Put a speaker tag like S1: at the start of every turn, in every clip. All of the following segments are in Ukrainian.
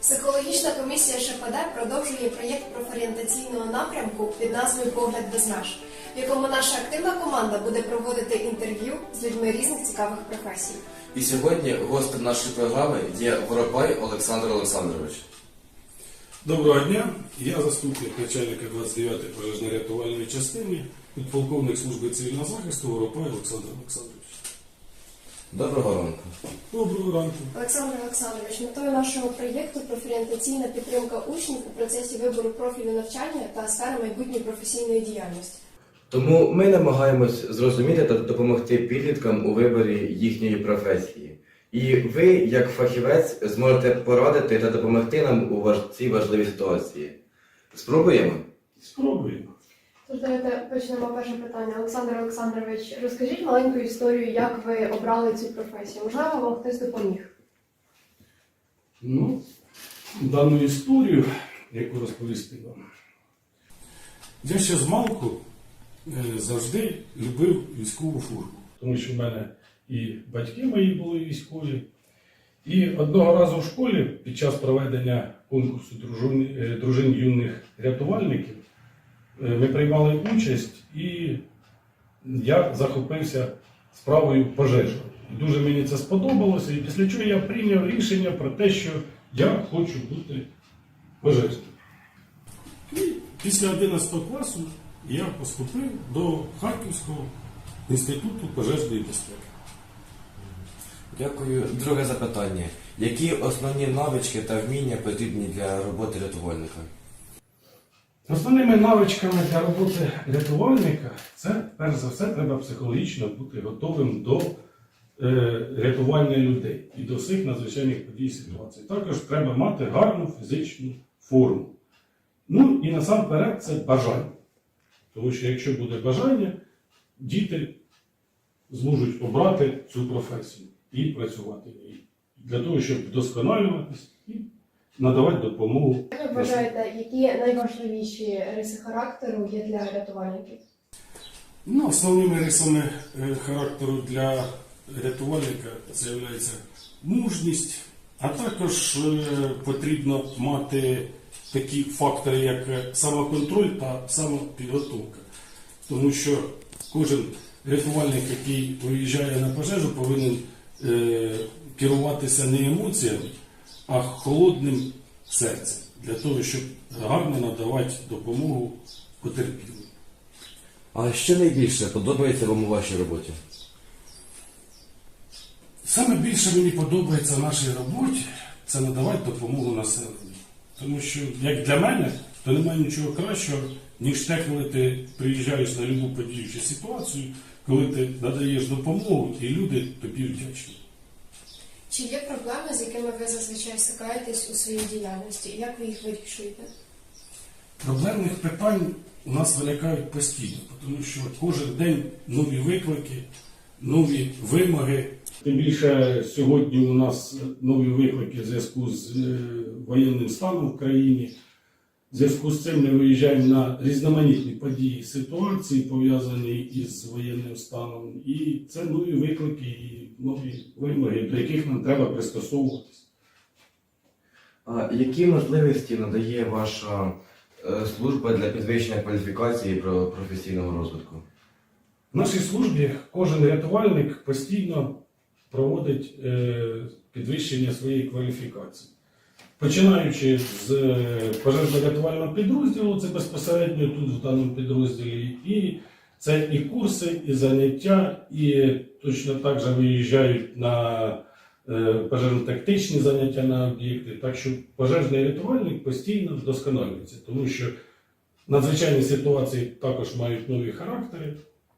S1: Психологічна комісія ШПД продовжує проєкт профорієнтаційного напрямку під назвою Погляд без меж, в якому наша активна команда буде проводити інтерв'ю з людьми різних цікавих професій.
S2: І сьогодні гостем нашої програми є Воропай Олександр Олександрович.
S3: Доброго дня, я заступник начальника 29-ї пожежно-рятувальної частини, підполковник служби цивільного захисту Воропай Олександр Олександрович.
S2: Доброго ранку.
S3: Доброго ранку.
S1: Олександр Олександрович, метою нашого проєкту профорієнтаційна підтримка учнів у процесі вибору профілю навчання та сфери майбутньої професійної діяльності.
S2: Тому ми намагаємось зрозуміти та допомогти підліткам у виборі їхньої професії. І ви, як фахівець, зможете порадити та допомогти нам у цій важливій ситуації. Спробуємо?
S3: Спробуємо.
S1: Давайте почнемо перше питання. Олександр Олександрович, розкажіть маленьку історію, як ви обрали цю професію. Можливо, вам хтось допоміг.
S3: Ну, дану історію, яку розповісти вам. Я ще з малку е, завжди любив військову службу, тому що в мене і батьки мої були військові. І одного разу в школі під час проведення конкурсу дружин, е, дружин юних рятувальників е, ми приймали участь, і я захопився справою пожежі. Дуже мені це сподобалося, і після чого я прийняв рішення про те, що я хочу бути пожежним. Після 11 класу я поступив до Харківського інституту пожежної безпеки.
S2: Дякую. Друге запитання. Які основні навички та вміння потрібні для роботи рятувальника?
S3: Основними навичками для роботи рятувальника це, перш за все, треба психологічно бути готовим до е, рятування людей і до всіх надзвичайних подій ситуацій. Також треба мати гарну фізичну форму. Ну і насамперед це бажання. Тому що якщо буде бажання, діти зможуть обрати цю професію і працювати в ній. Для того, щоб вдосконалюватись і надавати допомогу
S1: Як ви вважаєте, які найважливіші риси характеру є для рятувальників?
S3: Ну, основними рисами е, характеру для рятувальника є мужність, а також е, потрібно мати такі фактори, як е, самоконтроль та самопідготовка. Тому що кожен рятувальник, який виїжджає на пожежу, повинен е, керуватися не емоціями, а холодним серцем для того, щоб гарно надавати допомогу потерпілим.
S2: А що найбільше подобається вам у вашій роботі?
S3: Саме більше мені подобається в нашій роботі це надавати допомогу населенню. Тому що, як для мене, то немає нічого кращого, ніж те, коли ти приїжджаєш на любу подію чи ситуацію, коли ти надаєш допомогу і люди тобі вдячні.
S1: Чи є проблеми, з якими ви зазвичай стикаєтесь у своїй діяльності? Як ви їх вирішуєте?
S3: Проблемних питань у нас виникають постійно, тому що кожен день нові виклики, нові вимоги. Тим більше сьогодні у нас нові виклики в зв'язку з е, воєнним станом в країні. В зв'язку з цим ми виїжджаємо на різноманітні події, ситуації, пов'язані із воєнним станом. І це нові виклики і нові вимоги, до яких нам треба пристосовуватися.
S2: А які можливості надає ваша е, служба для підвищення кваліфікації про професійного розвитку?
S3: В нашій службі кожен рятувальник постійно проводить е, підвищення своєї кваліфікації. Починаючи з е, пожежно-рятувального підрозділу, це безпосередньо тут в даному підрозділі, і це і курси, і заняття, і точно так же виїжджають на е, пожежно-тактичні заняття на об'єкти. Так що пожежний рятувальник постійно вдосконалюється, тому що надзвичайні ситуації також мають нові характери,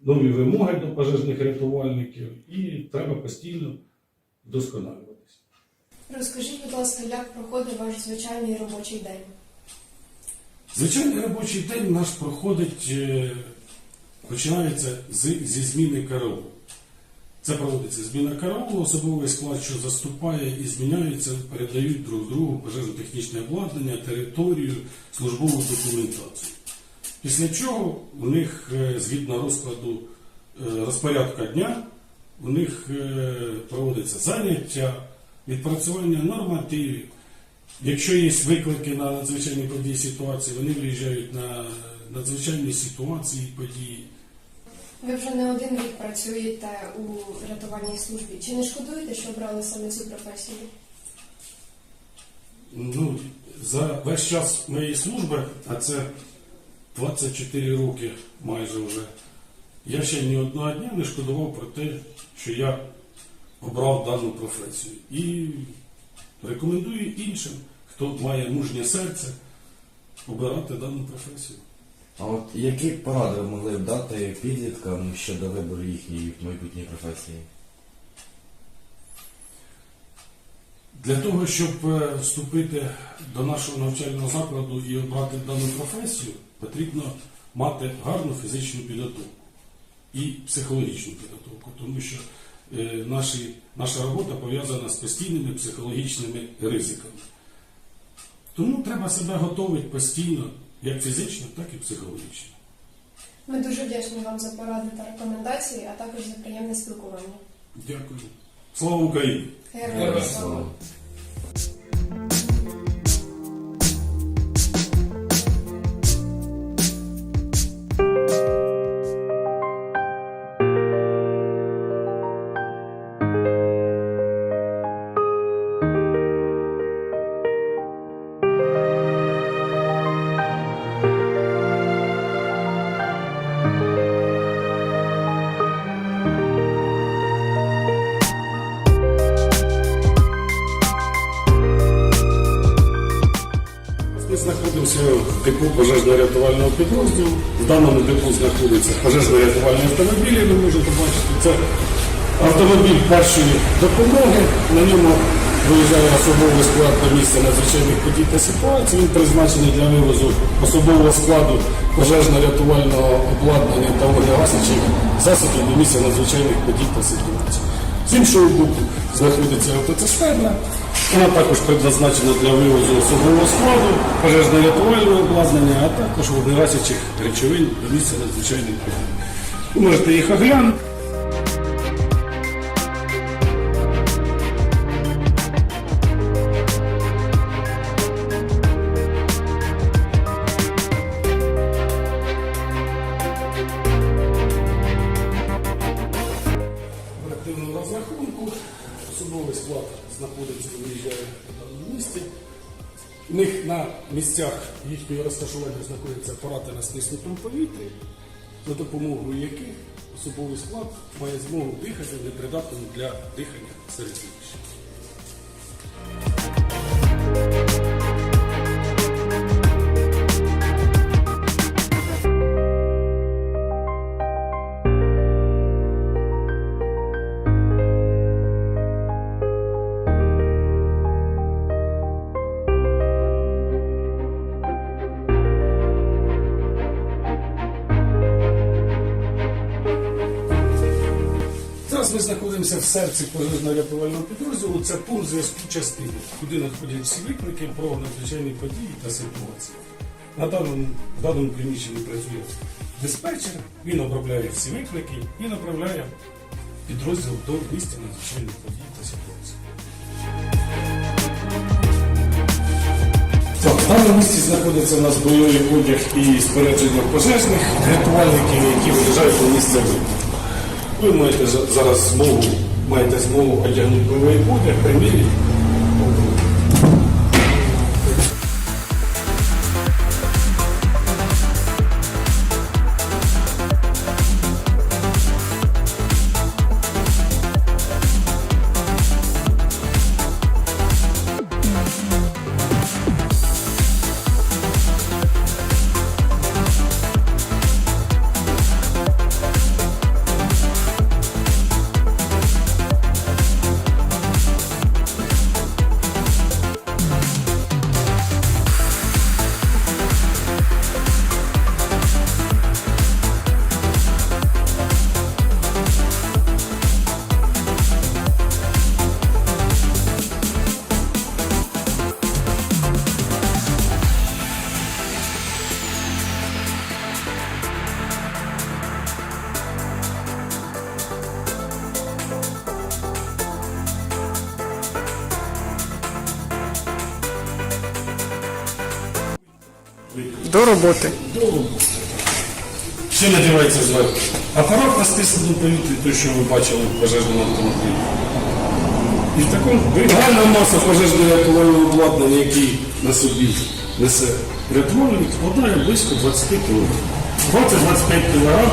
S3: нові вимоги до пожежних рятувальників, і треба постійно вдосконалюватися.
S1: Розкажіть, будь ласка, як проходить ваш звичайний робочий день?
S3: Звичайний робочий день наш проходить, е, починається з, зі зміни караулу. Це проводиться зміна караулу, особовий склад, що заступає і зміняється, передають друг другу пожежно-технічне обладнання, територію, службову документацію. Після чого у них е, згідно розкладу е, розпорядка дня, у них проводиться заняття, відпрацювання нормативів. Якщо є виклики на надзвичайні події ситуації, вони виїжджають на надзвичайні ситуації події.
S1: Ви вже не один рік працюєте у рятувальній службі. Чи не шкодуєте, що обрали саме цю професію?
S3: Ну, за весь час моєї служби, а це 24 роки майже вже, я ще ні одного дня не шкодував про те, що я обрав дану професію. І рекомендую іншим, хто має мужнє серце, обирати дану професію.
S2: А от які поради ви могли б дати підліткам щодо вибору їхньої майбутньої професії?
S3: Для того, щоб е, вступити до нашого навчального закладу і обрати дану професію, потрібно мати гарну фізичну підготовку і психологічну підготовку, тому що наші, наша робота пов'язана з постійними психологічними ризиками. Тому треба себе готувати постійно, як фізично, так і психологічно.
S1: Ми дуже вдячні вам за поради та рекомендації, а також за приємне спілкування.
S3: Дякую. Слава Україні!
S1: Героям слава!
S3: Депо пожежно-рятувального підрозділу. В даному депо знаходиться пожежно-рятувальний автомобіль, як ви можете бачити. Це автомобіль першої допомоги. На ньому виїжджає особовий склад до місця надзвичайних подій та ситуацій. Він призначений для вивозу особового складу пожежно-рятувального обладнання та вогнегасничих засобів до місця надзвичайних подій та ситуацій. З іншого боку знаходиться автоцистерна. Вона також предназначена для вивозу особового складу, пожежно-рятувального обладнання, а також вогнегасячих речовин до місця надзвичайних подій. Можете їх оглянути. Місцях їхнього розташування знаходяться апарати на стиснутому повітрі, за допомогою яких особовий склад має змогу дихати непридатним для дихання середовища. Ми знаходимося в серці пожежно-рятувального підрозділу. Це пункт зв'язку частини, куди надходять всі виклики про надзвичайні події та ситуації. На даному, в даному приміщенні працює диспетчер, він обробляє всі виклики і направляє підрозділ до місця надзвичайних подій та ситуацій. Так, в даному місці знаходиться у нас бойовий одяг і спорядження пожежних рятувальників, які виїжджають до місця виклику. Ви маєте зараз змогу маєте змогу одягнути новий одяг, приміряти.
S4: Роботи.
S3: Що надівається зверху? Апарат розписаний повітря, той, що ви бачили в пожежному автомобілі. І в такому загальна маса пожежного рятувального обладнання, який на собі несе рятувальник, складає близько 20 кг. 20-25 кг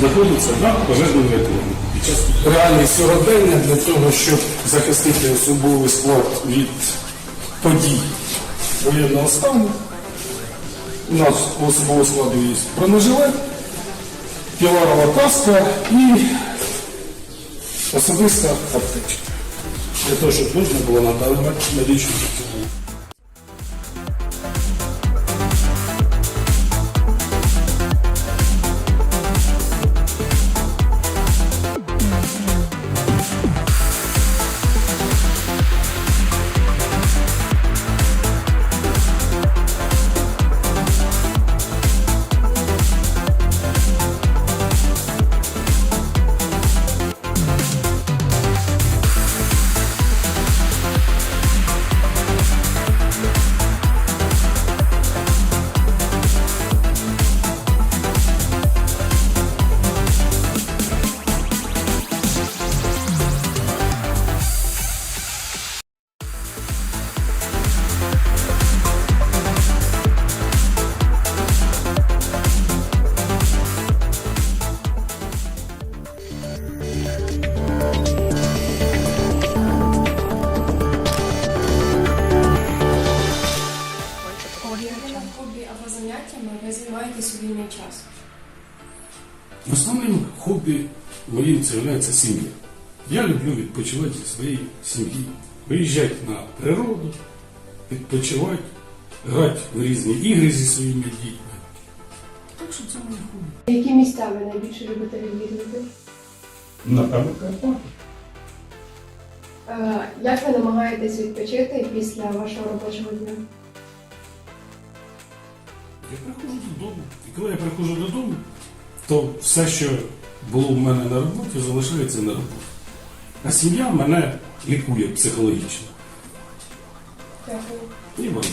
S3: знаходиться на пожежному рятувальнику. Під час реальних сьогодення для того, щоб захистити особовий склад від подій воєнного стану, у нас по особовому складу є бронежилет, піларова каска і особиста аптечка. Для того, щоб можна було надавати медичну допомогу.
S1: Займаєтесь у вільний час?
S3: Основним хобі моїм це є сім'я. Я люблю відпочивати зі своєю сім'єю, виїжджати на природу, відпочивати, грати в різні ігри зі своїми дітьми. Так що це моє хобі.
S1: Які місця ви найбільше любите відвідувати?
S3: Напевно, Карпати.
S1: Е, Як ви намагаєтесь відпочити після вашого робочого дня?
S3: Я приходжу додому. І коли я приходжу додому, то все, що було в мене на роботі, залишається на роботі. А сім'я мене лікує психологічно.
S1: Дякую.
S3: І вам.